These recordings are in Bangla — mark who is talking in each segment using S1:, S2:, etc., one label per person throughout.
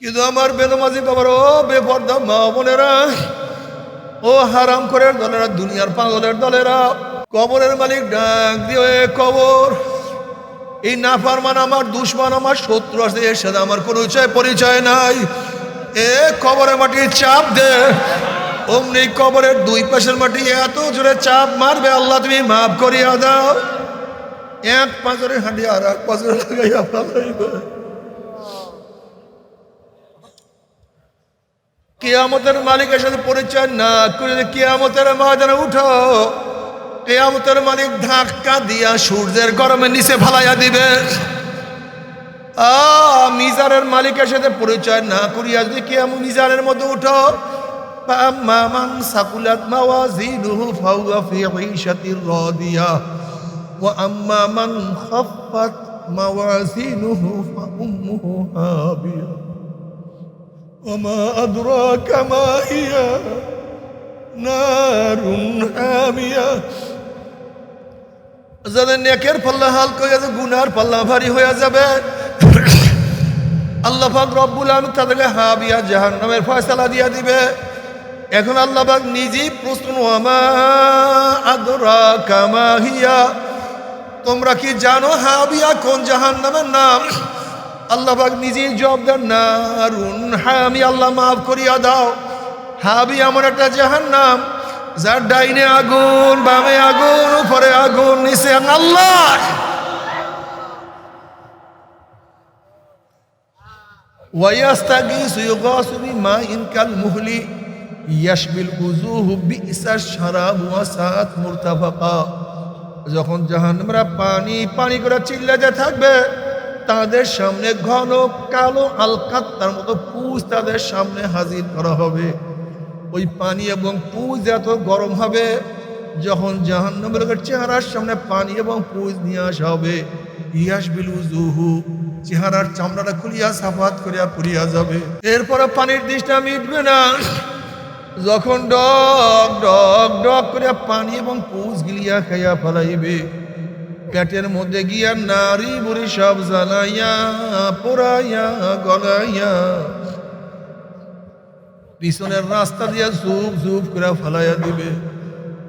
S1: কিন্তু আমার বেনমাজি বাবার ও বেপর্দা মা বোনেরা, ও হারাম করে দলেরা, দুনিয়ার পাগলের দলেরা, কবরের মালিক ডাক দিয়ে "এ কবর। এই নাফারমান আমার, দুশ্মন আমার, শত্রু আছে এর সাথে আমার, কোনো পরিচয় পরিচয় নাই। এ কবরের মাটি চাপ দে। অমনি কবরের দুই পাশের মাটি এত জোরে চাপ মারবে, আল্লাহ তুমি মাফ করিয়া দাও। এক পাঁচরে হাঁটি আর এক পাঁচরে লাগাইয়া কেয়ামতের মালিকের সাথে পরিচয় না করে কেয়ামতের ময়দানে উঠো। কেয়ামতের মালিক ধাক্কা দিয়া সূর্যের গরমে নিচে ফালাইয়া দিবে। মিজারের মালিকের সাথে পরিচয় না করিয়া যদি কেয়াম মিজারের মতো উঠো। মামাং সাকুলাত মাওয়াজিনুহু ফাওয়া ফি ঈশাতির ওয়া আম্মা মান খাফফাত মাওয়াজিনুহু ফা হাবিয়া। وما أدراك ما هي نار حامية যাদের নেকের পাল্লা হালকা হয়ে যাবে গুনার পাল্লা ভারী হয়ে যাবে আল্লাহ পাক রব্বুল আলম তাদেরকে হাবিয়া জাহান নামের ফয়সালা দিয়া দিবে এখন আল্লাহ পাক নিজেই প্রশ্ন আমা আদরা কামাহিয়া তোমরা কি জানো হাবিয়া কোন জাহান নামের নাম আল্লাহবাক নিজেই জবাব দেন, না হ্যাঁ আমি আল্লাহ মাফ করিয়া দাও। হ্যাঁ, হাবি আমার একটা জাহান নাম যার ডাইনে আগুন, বামে আগুন, উপরে আগুন, নিচে আল্লাহ! যখন জাহান্নামরা পানি পানি করে চিল্লাতে থাকবে তাদের সামনে ঘন কালো আলকাত্তার মতো পুজ তাদের সামনে হাজির করা হবে। ওই পানি এবং পুজ এত গরম হবে যখন জাহান্নামের চেহারার সামনে পানি এবং পুজ নিয়ে আসা হবে। ইয়াস বিলু জুহু চেহারার চামড়াটা খুলিয়া সাফাত করিয়া পুরিয়া যাবে। এরপরে পানির দৃষ্টা মিটবে না। যখন ডক ডক ডক করিয়া পানি এবং পুষ গিলিয়া খাইয়া ফেলাইবে। পেটের মধ্যে গিয়া নারী বুড়ি সব জ্বালাইয়া পোড়াইয়া গলাইয়া, পিছনের রাস্তা দিয়া জুপ জুপ করে ফেলাইয়া দিবে।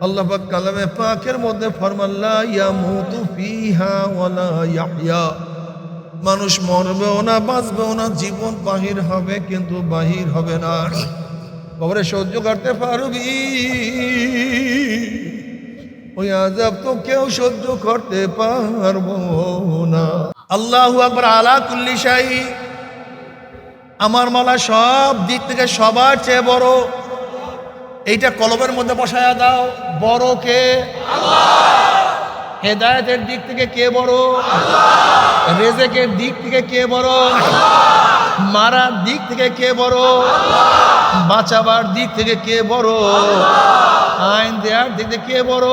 S1: আল্লাহ পাক কালামে পাকের মধ্যে ফরমাল্লা ইয়া মুতু ফিহা ওয়ালা ইয়াহইয়া মানুষ মরবেও না, বাঁচবেও না, জীবন বাহির হবে কিন্তু বাহির হবে না। কবরে সহ্য করতে পারবি? ওই আজাব তো কেউ সহ্য করতে পারব না। আল্লাহ আকবার আলা কুল্লি শাহী আমার মালা সব দিক থেকে সবার চেয়ে বড়। এইটা কলবের মধ্যে বসায়া দাও। বড় কে? হেদায়তের দিক থেকে কে বড়? রেজেকের দিক থেকে কে বড়? মারার দিক থেকে কে বড়? বাঁচাবার দিক থেকে কে বড়? আইন দেওয়ার দিক থেকে কে বড়?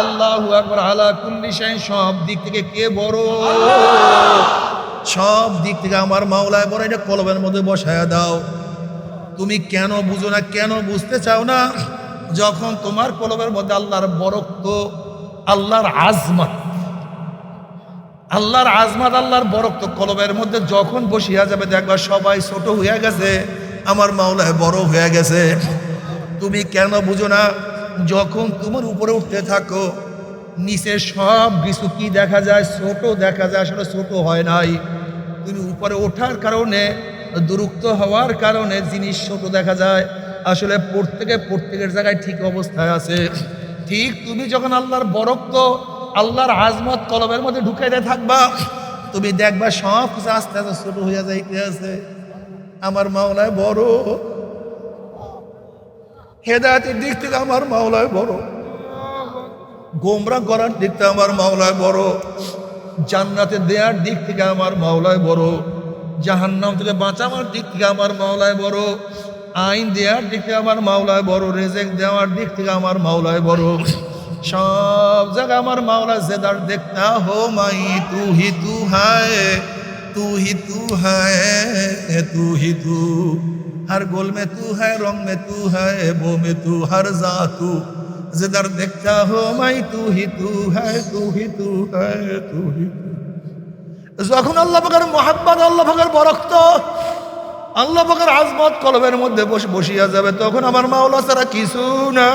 S1: আল্লাহ আকবার, আলা কুল্লি শাইন সব দিক থেকে কে বড়? সব দিক থেকে আমার মাওলায় বড়, এটা কলবের মধ্যে বসায়া দাও। তুমি কেন বুঝো না, কেন বুঝতে চাও না? যখন তোমার কলবের মধ্যে আল্লাহর বরক্ত, আল্লাহর আজমত আল্লাহর আজমাত আল্লাহর বরক্ত কলবের মধ্যে যখন বসিয়া যাবে, দেখবা সবাই ছোট হয়ে গেছে, আমার মাওলায় বড় হয়ে গেছে। তুমি কেন বুঝো না? যখন তোমার উপরে উঠতে থাকো, নিচে সব কিছু কি দেখা যায়? ছোট দেখা যায়, আসলে ছোট হয় নাই। তুমি উপরে ওঠার কারণে দুরুক্ত হওয়ার কারণে জিনিস ছোট দেখা যায়। আসলে প্রত্যেকে প্রত্যেকের জায়গায় ঠিক অবস্থায় আছে। ঠিক তুমি যখন আল্লাহর বরক্ত আল্লাহর আজমত কলবের মধ্যে ঢুকাইতে থাকবা। তুমি দেখবা সব কিছু আস্তে আস্তে ছোট হইয়া যাইতে আছে আমার মাওলায় বড়। হেদায়তের দিক থেকে আমার মাওলায় বড়। গোমরা করার দিক থেকে আমার মাওলায় বড়। জান্নাতে দেওয়ার দিক থেকে আমার মাওলায় বড়। জাহান্নাম থেকে বাঁচাবার দিক থেকে আমার মাওলায় বড়। আইন দেওয়ার দিক থেকে আমার মাওলায় বড়। রেজেক দেওয়ার দিক থেকে আমার মাওলায় বড়। সব জায়গা আমার মাওলা জেদার দেখতা হো মাই তু হি তু হায় तू ही तू है तू ही तू हर गोल में तू है रंग में तू है वो में तू हर जा तू जिधर देखता हो माई तू ही तू है तू ही तू है तू ही तू যখন আল্লাহ পাকের মহাব্বাদ আল্লাহ পাকের বরক্ত আল্লাহ পাকের আজমত কলবের মধ্যে বসে বসিয়া যাবে তখন আমার মাওলা ছাড়া কিছু না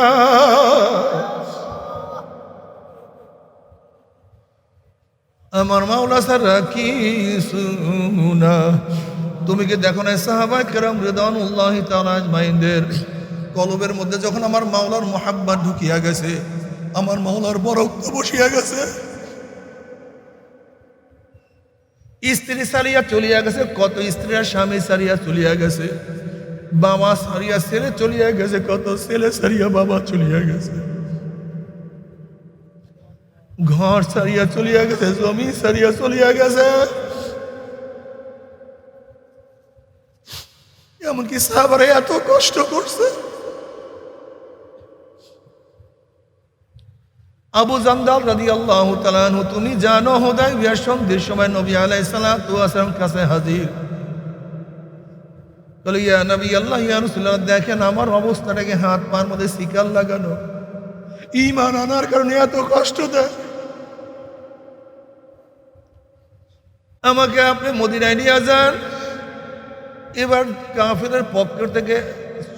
S1: আমার মাওলা ছাড়া কি না তুমি কি দেখো না সাহাবাই কেরাম রেদানুল্লাহ তালাজমাইনদের কলবের মধ্যে যখন আমার মাওলার মোহাব্বা ঢুকিয়া গেছে, আমার মাওলার বরক্ত বসিয়া গেছে। স্ত্রী সারিয়া চলিয়া গেছে, কত স্ত্রীরা স্বামী সারিয়া চলিয়া গেছে, বাবা সারিয়া ছেলে চলিয়া গেছে, কত ছেলে সারিয়া বাবা চলিয়া গেছে। ঘর সারিয়া চলিয়া গেছে, জমি সারিয়া চলিয়া গেছে। এমনকি সাহাবারে এত কষ্ট করছে। আবু জান্দাল রাদি আল্লাহ তুমি জানো হোদায় বিয়ার সন্ধির সময় নবী আলাই সালাম কাছে হাজির? বলে, ইয়া নবী আল্লাহ, ইয়া রসুল্লাহ দেখেন আমার অবস্থাটাকে হাত পার মধ্যে শিকার লাগানো। ইমান আনার কারণে এত কষ্ট দেয়। আমাকে আপনি মদিনায় নিয়ে যান। এবার কাফেরের পক্ষ থেকে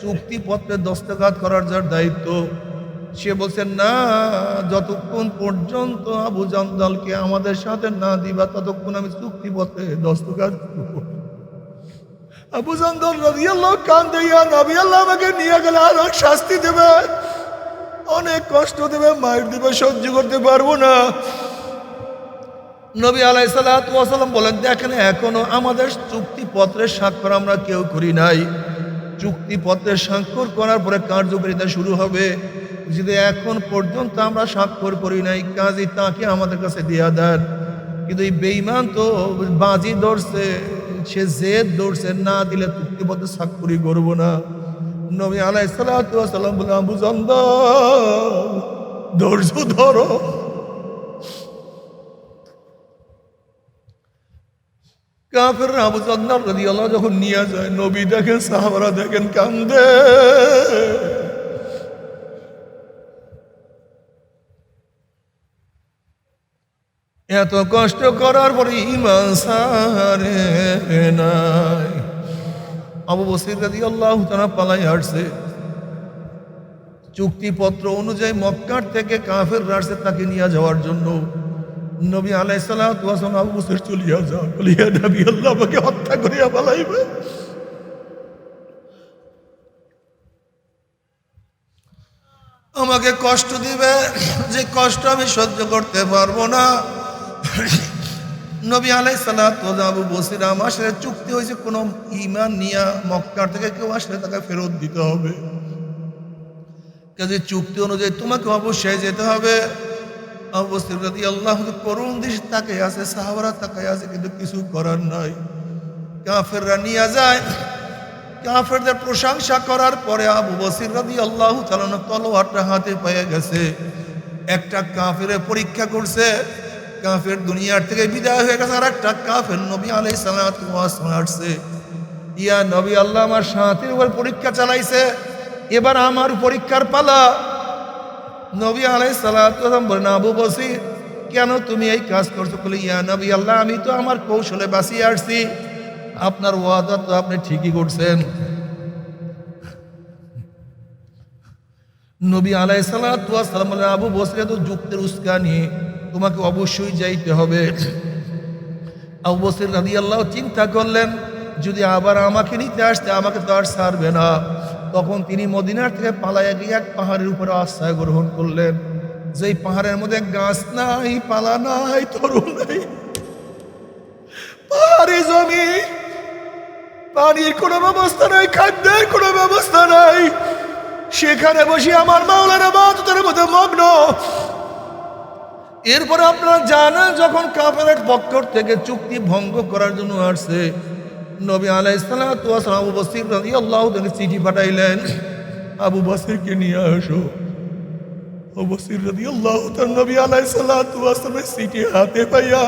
S1: চুক্তিপত্রে দস্তখাত করার যার দায়িত্ব, সে বলছেন না, যতক্ষণ পর্যন্ত আবু জান্দালকে আমাদের সাথে না দিবা, ততক্ষণ আমি চুক্তিপত্রে দস্তখাত। আবু জান্দাল রবি আল্লাহ কান দিয়া নবী আমাকে নিয়ে গেলে আর শাস্তি দেবে অনেক কষ্ট দেবে মায়ের দিবে সহ্য করতে পারব না। নবী আলাই সাল্লাম বলেন, দেখেন, এখনও আমাদের চুক্তিপত্রের স্বাক্ষর আমরা কেউ করি নাই। চুক্তিপত্রের স্বাক্ষর করার পরে কার্যকারিতা শুরু হবে। যদি এখন পর্যন্ত আমরা স্বাক্ষর করি নাই, কাজী তাকে আমাদের কাছে দেয়া দেন। কিন্তু এই বেইমান তো বাজি ধরছে, সে জেদ ধরছে, না দিলে চুক্তিপত্রে স্বাক্ষরই করব না। নবী আলাই সাল্লাম বলে, আবু ধৈর্য ধরো। কাফের আবু জান্নার রাজি আল্লাহ যখন নিয়ে যায়, নবী দেখেন, সাহাবারা দেখেন, কান্দে। এত কষ্ট করার পরে ইমান সারে নাই। আবু বসির রাজি আল্লাহ তারা পালাই আসছে। চুক্তিপত্র অনুযায়ী মক্কার থেকে কাফের রাসে তাকে নিয়ে যাওয়ার জন্য। নবী আলাই সালাম আবু বসির চলিয়া যাও বলিয়া, নবী, আল্লাহ আমাকে হত্যা করিয়া বলাইবে আমাকে কষ্ট দিবে, যে কষ্ট আমি সহ্য করতে পারব না। নবী আলাই সালাত আবু বসির আমার সাথে চুক্তি হয়েছে কোনো ইমান নিয়া মক্কার থেকে কেউ আসলে তাকে ফেরত দিতে হবে। কাজে চুক্তি অনুযায়ী তোমাকে অবশ্যই যেতে হবে। আল্লাহ আছে কিন্তু কিছু করার নাই। যায়। প্রশংসা করার পরে আবু বসির চালানো হাতে পেয়ে গেছে। একটা কাফের পরীক্ষা করছে, কাফের দুনিয়ার থেকে বিদায় হয়ে গেছে, আর একটা কাফের নবী আলাই আসছে। ইয়া নবী আল্লাহ, আমার উপর পরীক্ষা চালাইছে, এবার আমার পরীক্ষার পালা। নবী আলাই সালাম বলেন, আবু বসির কেন তুমি এই কাজ করছ? বলে, ইয়া নবী আল্লাহ, আমি তো আমার কৌশলে বাঁচিয়ে আসছি। আপনার ওয়াদা তো আপনি ঠিকই করছেন। নবী আলাই সালাম বলেন, আবু বসির তো যুক্তের উস্কা নিয়ে তোমাকে অবশ্যই যাইতে হবে। আবু বসির রাদি আল্লাহ চিন্তা করলেন, যদি আবার আমাকে নিতে আসতে, আমাকে তো আর ছাড়বে না। তখন তিনি মদিনার থেকে পালাইয়া গিয়ে এক পাহাড়ের উপরে আশ্রয় গ্রহণ করলেন। যেই পাহাড়ের মধ্যে গাছ নাই, পালা নাই তরুণ নাই, পাহাড়ি জমি, পানির কোনো ব্যবস্থা নাই, খাদ্যের কোনো ব্যবস্থা নাই। সেখানে বসে আমার মাওলানা বাতের মধ্যে মগ্ন। এরপরে আপনারা জানেন যখন কাফেরের পক্ষ থেকে চুক্তি ভঙ্গ করার জন্য আসছে নবী আলাই সালাম, আবু বসির আল্লাহ তাকে চিঠি পাঠাইলেন, আবু বসিরকে নিয়ে আসো। আবু বসির রাজি আল্লাহ তার নবী আলাই সালামের চিঠি হাতে পাইয়া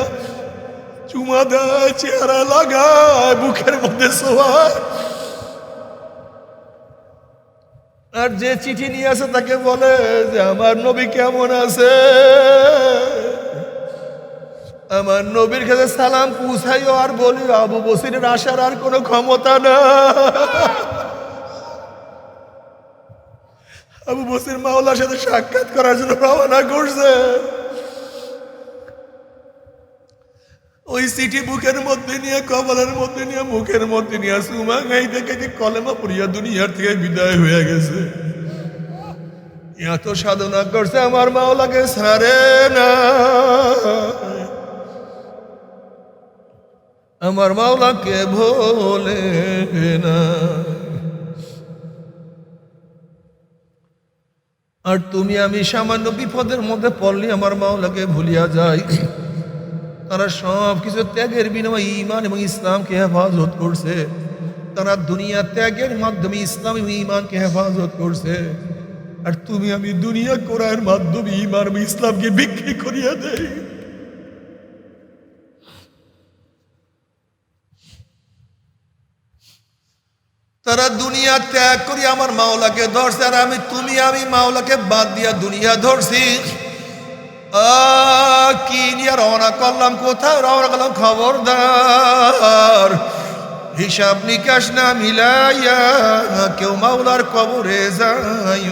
S1: চুমা দেয়, চেহারা লাগায়, বুকের মধ্যে শোয়ায়। আর যে চিঠি নিয়ে আসে তাকে বলে যে, আমার নবী কেমন আছে? আমার নবীর কাছে সালাম পুছাইও আর বলি আবু বসিরের আসার আর কোনো ক্ষমতা না আবু বসির মাওলার সাথে সাক্ষাৎ করার জন্য রওনা করছে। ওই সিটি বুকের মধ্যে নিয়ে, কপালের মধ্যে নিয়ে, মুখের মধ্যে নিয়ে, সুমা গাইতে গাইতে কলেমা পড়িয়া দুনিয়ার থেকে বিদায় হয়ে গেছে। এত সাধনা করছে আমার মাওলাকে সারে না। আমার মাওলাকে ভোলে না। আর তুমি আমি সামান্য বিপদের মধ্যে পড়লে আমার মাওলাকে ভুলিয়া যাই। তারা সব কিছু ত্যাগের বিনিময়ে ইমান এবং ইসলামকে হেফাজত করছে। তারা দুনিয়া ত্যাগের মাধ্যমে ইসলাম এবং ইমানকে হেফাজত করছে। আর তুমি আমি দুনিয়া করার মাধ্যমে ইমান এবং ইসলামকে বিক্রি করিয়া দেয় তারা দুনিয়া ত্যাগ করি, আমার মাওলাকে ধরছে, আর আমি, তুমি, আমি মাওলাকে বাদ দিয়া দুনিয়া ধরছি। কি নিয়ে রওনা করলাম, কোথায় রওনা করলাম? খবরদার, হিসাব নিকাশ না মিলাইয়া কেউ মাওলার কবরে যায়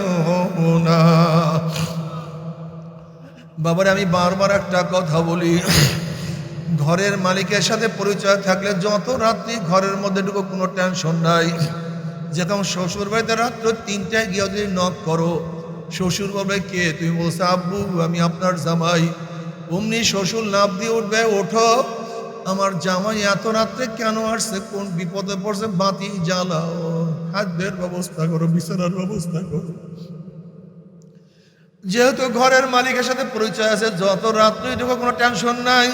S1: না। বাবারে, আমি বারবার একটা কথা বলি, ঘরের মালিকের সাথে পরিচয় থাকলে যত রাত্রি ঘরের মধ্যে ঢুকো কোনো টেনশন নাই। যেরকম শ্বশুর বাড়িতে রাত্র তিনটায় গিয়ে যদি নক করো, শ্বশুর বলবে কে তুমি? বলছো, আব্বু, আমি আপনার জামাই। অমনি শ্বশুর লাভ দিয়ে উঠবে, ওঠো, আমার জামাই এত রাত্রে কেন আসছে? কোন বিপদে পড়ছে? বাতি জ্বালাও, খাদ্যের ব্যবস্থা করো, বিছানার ব্যবস্থা করো। যেহেতু ঘরের মালিকের সাথে পরিচয় আছে, যত রাত্রে ঢুকো, কোনো টেনশন নাই।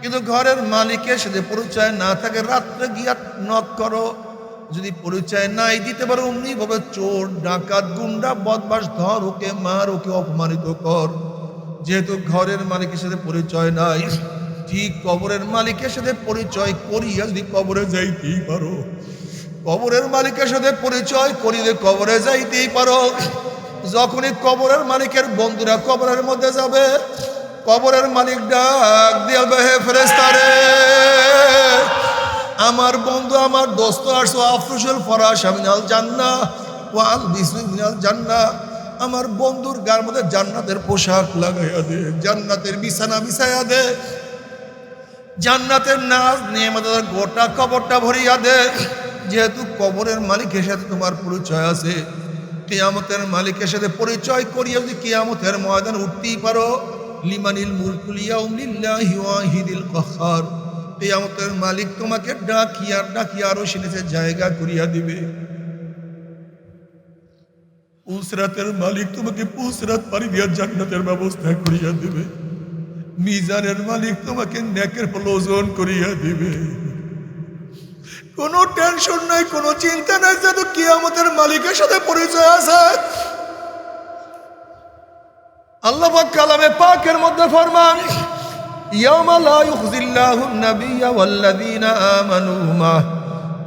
S1: কিন্তু ঘরের মালিকের সাথে পরিচয় না থাকে, রাত্রে গিয়া নক করো। যদি পরিচয় নাই দিতে পারো, অমনি ভাবে চোর, ডাকাত, গুন্ডা বদমাস ধর ওকে মার ওকে অপমানিত কর। যেহেতু ঘরের মালিকের সাথে পরিচয় নাই, ঠিক কবরের মালিকের সাথে পরিচয় করিয়া যদি কবরে যাইতেই পারো, কবরের মালিকের সাথে পরিচয় করিলে কবরে যাইতেই পারো। যখনই কবরের মালিকের বন্ধুরা কবরের মধ্যে যাবে, কবরের মালিক ডাক দিয়ে ফেরেস্তারে আমার বন্ধু, আমার দোস্ত আসো আফরুসুল ফরাস আমিনাল জান্না। ওয়াল বিসমিনাল জান্না। আমার বন্ধুর গার মধ্যে জান্নাতের পোশাক লাগাইয়া দে, জান্নাতের বিছানা বিছাইয়া দে। জান্নাতের নাচ নিয়ে আমাদের গোটা কবরটা ভরিয়া দে। যেহেতু কবরের মালিকের সাথে তোমার পরিচয় আছে, কেয়ামতের মালিকের সাথে পরিচয় করিয়া যদি কেয়ামতের ময়দান উঠতেই পারো, লিমানিল মুলকুলিয়া উমলিল্লাহি ওয়াহিদিল কহার। কেয়ামতের মালিক তোমাকে ডাকিয়া ডাকিয়া আরও সেনেছে জায়গা করিয়া দিবে। পুসরাতের মালিক তোমাকে পুসরাত পারি দিয়া জান্নাতের ব্যবস্থা করিয়া দিবে। মিজানের মালিক তোমাকে নেকের ওজন করিয়া দিবে। কোনো টেনশন নাই, কোনো চিন্তা নাই যেহেতু কি আমাদের মালিকের সাথে পরিচয় আছে। আল্লাহ কালামে পাকের মধ্যে ফরমান يوم لا يخزي الله النبي والذين آمنوا معه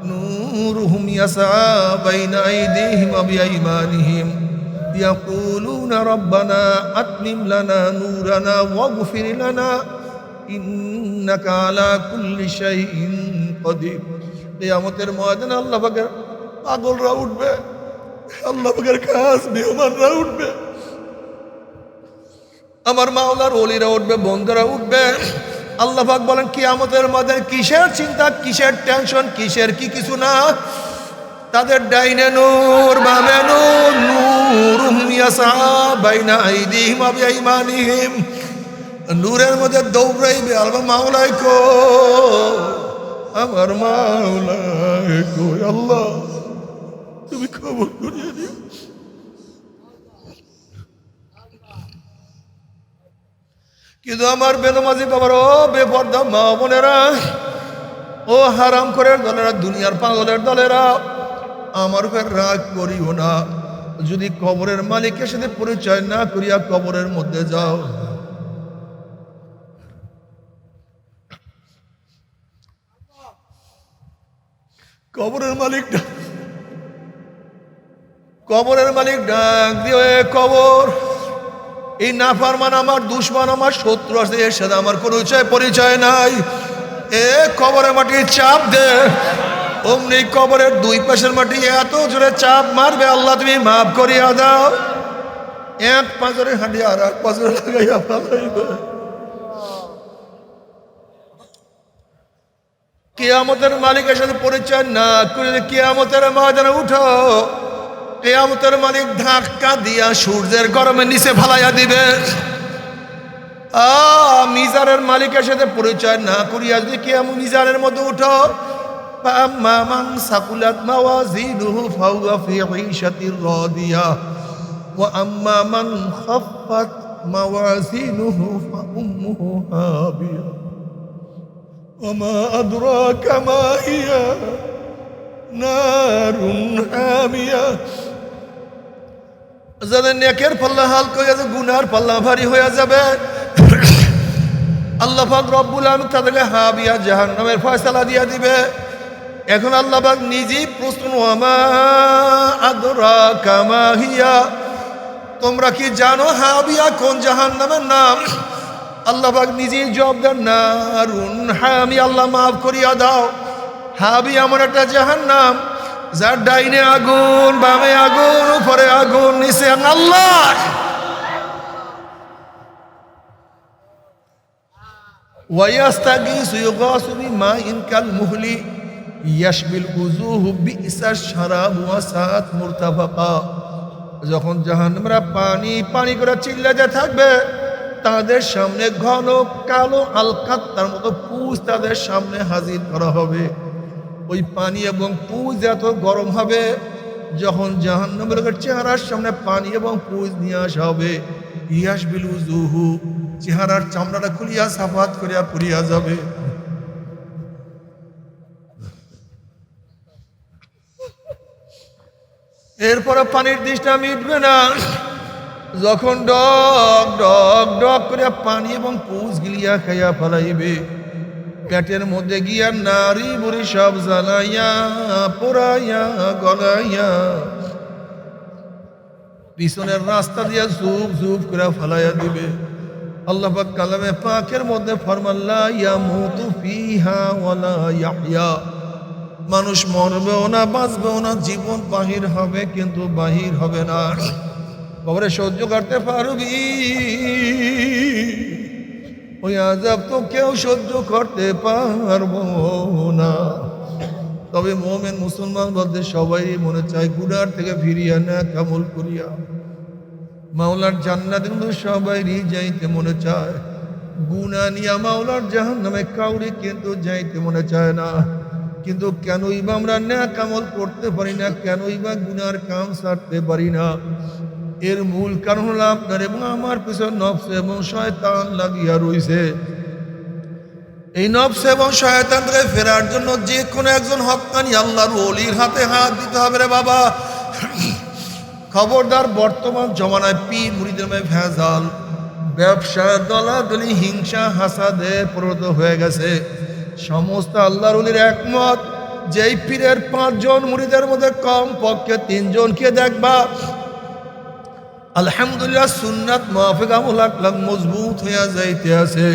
S1: نورهم يسعى بين أيديهم وبأيمانهم يقولون ربنا أتمم لنا نورنا واغفر لنا إنك على كل شيء قدير কিয়ামতের ময়দানে আল্লাহ পাকের পাগলরা উঠবে আল্লাহ পাকের খাস মেহমানরা উঠবে আমার মাওলার অলিরা উঠবে, বন্ধুরা উঠবে। আল্লাহ পাক বলেন, কিয়ামতের মধ্যে কিসের চিন্তা, কিসের টেনশন, কিসের কি কিছু না? তাদের ডাইনে নূর, বামে নূর, নূরুম ইয়াসা বাইনা আইদিহিম ওয়া বিআইমানিহিম নূরের মধ্যে দৌড়াইবে আমার মাওলাই কো, আমার মাওলাই কো, আল্লাহ, তুমি খবর করিয়ে দিও। কিন্তু আমার বেনমাজি বাবার ও বেপর্দা মা বোনেরা, ও হারাম করে দলেরা, দুনিয়ার পাগলের দলেরা, আমার উপর রাগ করিও না। যদি কবরের মালিকের সাথে পরিচয় না করিয়া কবরের মধ্যে যাও। কবরের মালিক কবরের মালিক ডাক দিয়ে কবর এই নাফারমান আমার, দুশ্মন আমার, শত্রু আছে, এর সাথে আমার কোনো পরিচয় পরিচয় নাই। এ কবরে মাটি চাপ দে। অমনি কবরের দুই পাশের মাটি এত জোরে চাপ মারবে, আল্লাহ তুমি মাফ করিয়া দাও। এক পাঁচরে হাঁটি আর এক পাঁচরে লাগাইয়া ফেলাইবে। কেয়ামতের মালিকের সাথে পরিচয় না করে কেয়ামতের ময়দানে উঠো। কেয়ামতের মালিক ধাক্কা দিয়া সূর্যের গরমে নিচে ফালাইয়া দিবে। মিজারের মালিকের সাথে পরিচয় না করিয়া যদি কেয়াম মিজারের মধ্যে উঠো। নারুন হামিয়া। যাদের নেকের পাল্লা হালকা হয়ে যাবে গুনার পাল্লা ভারী হয়ে যাবে। আল্লাহ পাক রব্বুল আলম তাদেরকে হাবিয়া জাহান নামের ফয়সালা দিয়া দিবে। এখন আল্লাহ পাক নিজেই প্রশ্ন আমা কামাহিয়া তোমরা কি জানো হাবিয়া কোন জাহান নামের নাম? আল্লাহ পাক নিজেই জবাব দেন না আরুন হ্যাঁ আমি আল্লাহ মাফ করিয়া দাও। হাবি আমার একটা জাহান নাম যার ডাইনে আগুন, বামে আগুন, উপরে আগুন, নিচে আল্লাহ। যখন জাহান্নামরা পানি পানি করে চিল্লাতে থাকবে, তাদের সামনে ঘন কালো আলকাত্তার মতো পুষ তাদের সামনে হাজির করা হবে। ওই পানি এবং পুজ এত গরম হবে যখন জাহান্নামের চেহারার সামনে পানি এবং পুজ নিয়ে আসা হবে। ইয়াস বিলু জুহু চেহারার চামড়াটা খুলিয়া সাফাত করিয়া পুরিয়া যাবে। এরপরে পানির দৃষ্টা মিটবে না। যখন ডক ডক ডক করিয়া পানি এবং পুষ গিলিয়া খাইয়া ফেলাইবে। পেটের মধ্যে গিয়া নারী বুড়ি সব জ্বালাইয়া পোড়াইয়া গলাইয়া, পিছনের রাস্তা দিয়া জুপ জুপ করে ফেলাইয়া দিবে। আল্লাহ পাক কালামে পাকের মধ্যে ফরমাল্লা ইয়া মুতু ফিহা ওয়ালা ইয়াহইয়া মানুষ মরবেও না, বাঁচবেও না, জীবন বাহির হবে কিন্তু বাহির হবে না। কবরে সহ্য করতে পারবি? ওই আজাব তো কেউ সহ্য করতে পারব না। তবে মোমেন মুসলমান বলতে সবাই মনে চায় গুনার থেকে ফিরিয়া না, কামল করিয়া। মাওলার জান্নাত কিন্তু সবাইরই যাইতে মনে চায়। গুনা নিয়া মাওলার জাহান নামে কাউরি কিন্তু যাইতে মনে চায় না। কিন্তু কেনই বা আমরা না কামল করতে পারি না, কেনই বা গুনার কাম সারতে পারি না। এর মূল কারণ হলো আপনার এবং আমার পিছনে নফস এবং শয়তান লাগিয়া রইছে। এই নফস এবং শয়তান থেকে ফেরার জন্য যে কোনো একজন হকানি আল্লাহর অলির হাতে হাত দিতে হবে রে বাবা। খবরদার বর্তমান জমানায় পীর মুড়িদের ভেজাল ব্যবসা দলাদলি, হিংসা, হাসাদে পরিণত হয়ে গেছে। সমস্ত আল্লাহর অলির একমত, যেই পীরের পাঁচজন মুড়িদের মধ্যে কম পক্ষে তিনজনকে দেখবা আলহামদুলিল্লাহ সুন্নাত মাফিক আমল আকলাক মজবুত হইয়া যাইতে আছে।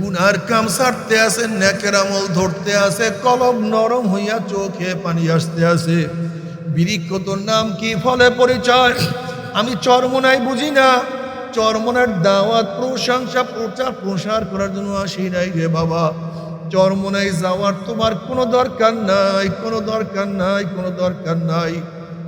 S1: গুনার কাম সারতে আছে, নেকের আমল ধরতে আছে, কলম নরম হইয়া চোখে পানি আসতে আছে। বৃক্ষ তোর নাম কি ফলে পরিচয়? আমি চরমনাই বুঝি না। চরমনার দাওয়াত, প্রশংসা, প্রচার, প্রসার করার জন্য আসি নাই রে বাবা। চরমনাই যাওয়ার তোমার কোনো দরকার নাই, কোনো দরকার নাই, কোনো দরকার নাই।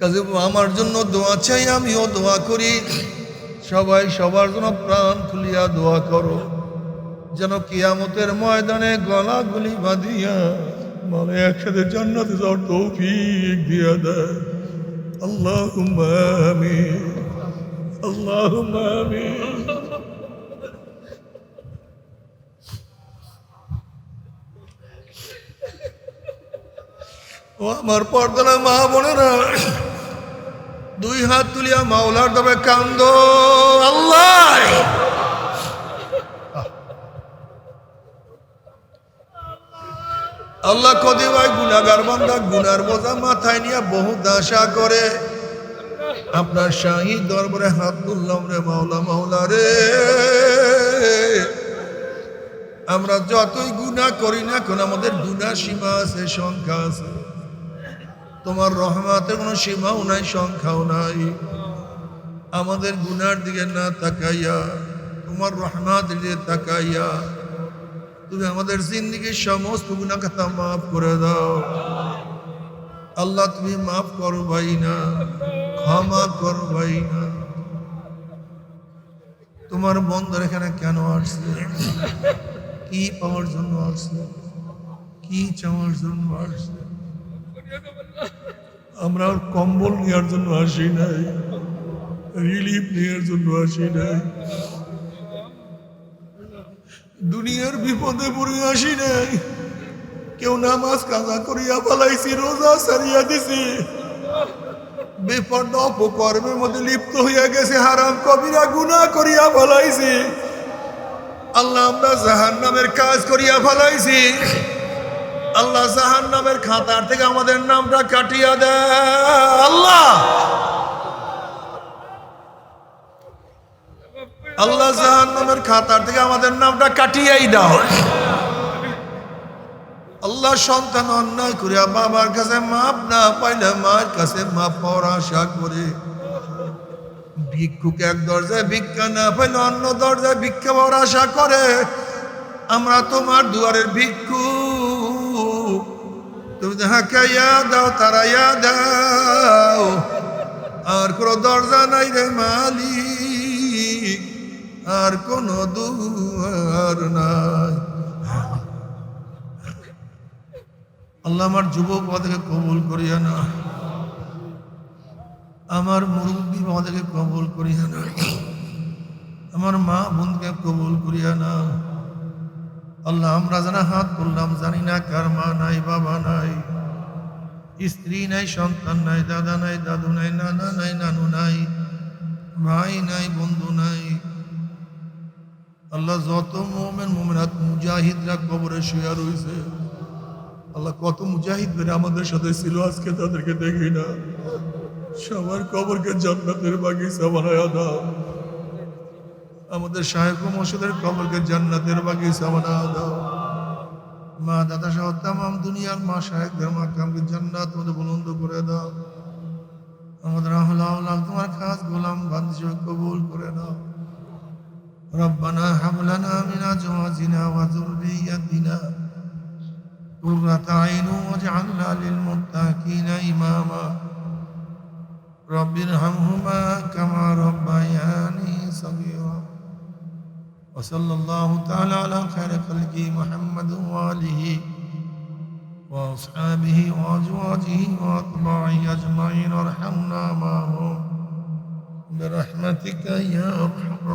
S1: কাজে আমার জন্য দোয়া চাই, আমিও দোয়া করি। সবাই সবার জন্য প্রাণ খুলিয়া দোয়া করো। যেন কিয়ামতের ময়দানে গলা গুলি বাঁধিয়া মানে একসাথে জান্নাতে যাওয়ার তৌফিক দিয়া দেয়। আল্লাহ আমি আল্লাহ আমি ও আমার পর্দা মা বোনেরা দুই হাত তুলিয়া মাওলার তবে কান্দ। আল্লাহ! আল্লাহ। কদি ভাই গুনাগার বান্দা গুনার বোঝা মাথায় নিয়ে বহু দাসা করে। আপনার শাহী দরবারে হাত তুললাম রে মাওলা মাওলা রে। আমরা যতই গুণা করি না কোন, আমাদের গুণা সীমা আছে, সংখ্যা আছে। তোমার রহমাতের কোনো সীমাও নাই, সংখ্যাও নাই। আমাদের গুনার দিকে না তাকাইয়া, তোমার রহমাতের দিকে তাকাইয়া, তুমি আমাদের জিন্দিগির সমস্ত গুণা কথা মাফ করে দাও। আল্লাহ, তুমি মাফ করো ভাই না, ক্ষমা করো ভাই না। তোমার বন্ধুর এখানে কেন আসছে কি পাওয়ার জন্য আসছে কি চাওয়ার জন্য আসছে আমরা কম্বল নেওয়ার জন্য আসি নাই রিলিফ নেওয়ার জন্য আসি নাই। দুনিয়ার বিপদে পড়ে আসি নাই। কেউ নামাজ কাজা করিয়া পালাইছি রোজা সারিয়া দিছি। বিপদ অপকর্মের মধ্যে লিপ্ত হইয়া গেছে, হারাম কবিরা গুনাহ করিয়া ফলাইছি। আল্লাহ আমরা জাহান নামের কাজ করিয়া ফলাইছি। আল্লাহ জাহান নামের খাতার থেকে আমাদের নামটা কাটিয়া দেয় আল্লাহ! আল্লাহ জাহান নামের খাতার থেকে আমাদের নামটা কাটিয়াই দাও। আল্লাহ সন্তান অন্যায় করিয়া বাবার কাছে মাপ না পাইলে মার কাছে মাপ পাওয়ার আশা করে। ভিক্ষুক এক দরজায় ভিক্ষা না পাইলে অন্য দরজায় ভিক্ষা পাওয়ার আশা করে। আমরা তোমার দুয়ারের ভিক্ষু তুমি যাহাকে ইয়া দাও, তারা ইয়া দাও। আর কোনো দরজা নাই রে মালিক, আর কোনো দুয়ার নাই। আল্লাহ আমার যুবক বাবাদেরকে কবুল করিয়া না। আমার মুরব্বী বাবাদেরকে কবুল করিয়া না। আমার মা বোনকে কবুল করিয়া না। আল্লাহ, আমরা জানা হাত করলাম জানি না কার মা নাই, বাবা নাই। স্ত্রী নাই, সন্তান নাই, দাদা নাই, দাদু নাই, নানা নাই, নানু নাই, ভাই নাই, বন্ধু নাই। আল্লাহ যত মোমেন, মোমেনাত মুজাহিদরা কবরে শুয়া রয়েছে আল্লাহ কত মুজাহিদ বেরে আমাদের সাথে ছিল, আজকে তাদেরকে দেখি না। সবার কবরকে জান্নাতের বাগিচা বানায়া দাও। আমাদের সাহেব মসুদের কবরকে জান্নাতের বাগিচা বানায়া দাও মা দাদা সহ তাম দুনিয়ার মা সাহেবদের মা কামকে জান্নাত মধ্যে বুলন্দ করে দাও আমাদের আহ্লাহ তোমার খাস গোলাম বান্ধব কবুল করে দাও ربنا هب لنا من ازواجنا وذريتنا قرة عين واجعلنا للمتقين إماما رب ارحمهما كما ربياني صغيرا وصلى الله تعالى على خير خلقه محمد وآله وأصحابه وأزواجه وأتباعه أجمعين. وارحمنا معهم برحمتك يا أرحم